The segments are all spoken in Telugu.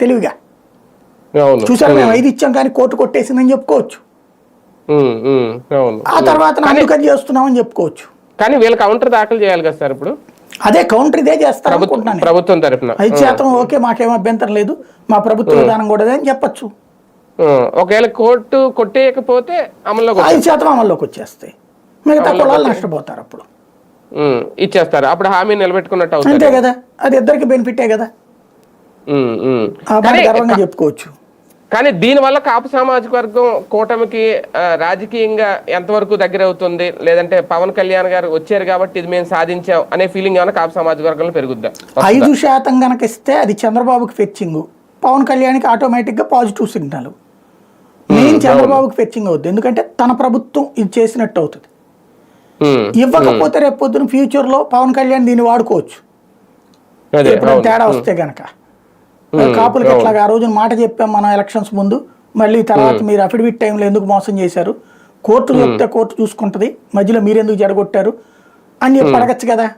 తెలివిగా. చూసారు మేము ఐదు ఇచ్చాం కానీ కోర్టు కొట్టేసిందని చెప్పుకోవచ్చు. ఆ తర్వాత అందుకని చేస్తున్నామని చెప్పుకోవచ్చు. కానీ వీళ్ళు కౌంటర్ దాఖలు చేయాలి కదా సార్ ఇప్పుడు? అదే కౌంటర్ ఇదే చేస్తారు ప్రభుత్వం అనుకుంటున్నాను ప్రభుత్వం తరఫున ఐదు శాతం ఓకే మాకేం అభ్యంతరం లేదు. మా ప్రభుత్వ విధానం కూడా అని చెప్పచ్చు. ఒకవేళ కోర్టు కొట్టేయకపోతే అమల్లోకి ఐదు శాతం అమల్లోకి వచ్చేస్తాయి. మిగతా కులాలు నష్టపోతారు అప్పుడు. ఇచ్చేస్తారు. అప్పుడు హామీ నిలబెట్టుకున్నట్టు అంతే కదా. అది ఇద్దరికి బెనిఫిటే కదా ఉమ్, ఉమ్. ఆ మాట కానీ గర్వంగా చెప్పుకోవచ్చు. కానీ దీనివల్ల కాపు సామాజిక వర్గం కూటమికి రాజకీయంగా ఎంతవరకు దగ్గర అవుతుంది? లేదంటే పవన్ కళ్యాణ్ గారు వచ్చారు కాబట్టి ఇది మేము సాధించాం అనే ఫీలింగ్ ఏమైనా కాపు సామాజిక వర్గంలో పెరుగుద్దా? ఐదు శాతం గనక ఇస్తే అది చంద్రబాబుకి ఫెచ్చింగ్ పవన్ కళ్యాణ్కి ఆటోమేటిక్గా పాజిటివ్ సిగ్నల్ మెయిన్ చంద్రబాబుకి ఫెచ్చింగ్ అవుద్ది. ఎందుకంటే తన ప్రభుత్వం ఇది చేసినట్టు అవుతుంది. ఇవ్వకపోతే రేపు పొద్దున ఫ్యూచర్లో పవన్ కళ్యాణ్ దీన్ని వాడుకోవచ్చు. తేడా వస్తే గనక. కాపులకి ఎట్లాగా? ఆ రోజున మాట చెప్పాం మనం ఎలక్షన్స్ ముందు. మళ్ళీ తర్వాత మీరు అఫిడవిట్ టైంలో ఎందుకు మోసం చేశారు? కోర్టు చెప్తే కోర్టు చూసుకుంటది. మధ్యలో మీరు ఎందుకు జడగొట్టారు? అని చెప్పి అడగచ్చు కదా.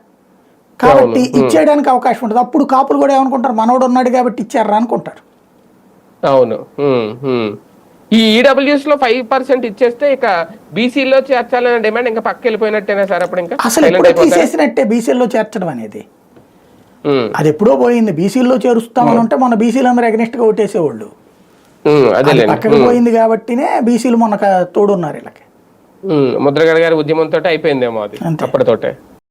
కాబట్టి ఇచ్చేయడానికి అవకాశం ఉంటుంది అప్పుడు కాపులు కూడా ఏమనుకుంటారు? మనోడు ఉన్నాడు కాబట్టి ఇచ్చారా అనుకుంటారు. అవును. ఈ ఈడబ్ల్యూఎస్లో ఫైవ్ పర్సెంట్ ఇచ్చేస్తే ఇక బీసీలో చేర్చాలనే డిమాండ్ ఇంకా పక్క వెళ్ళిపోయినట్టేనా సార్ అప్పుడు ఇంకా? అసలు Silent ఎప్పుడో అయిపోతారా? తీసేసినట్టే బీసీల్లో చేర్చడం అనేది. అది ఎప్పుడో పోయింది. బీసీల్లో చేరుస్తామని ఉంటే మన బీసీలు అందరూ against గా ఓటేసేవాళ్ళు. ఉమ్, అది అదేలేండి పక్కకు పోయింది కాబట్టినే బీసీలు మొన్న క- తోడున్నారు వీళ్ళకి ఉమ్, ముద్రగడ గారి ఉద్యమంతో అయిపోయిందేమో అది. అప్పటితోటే.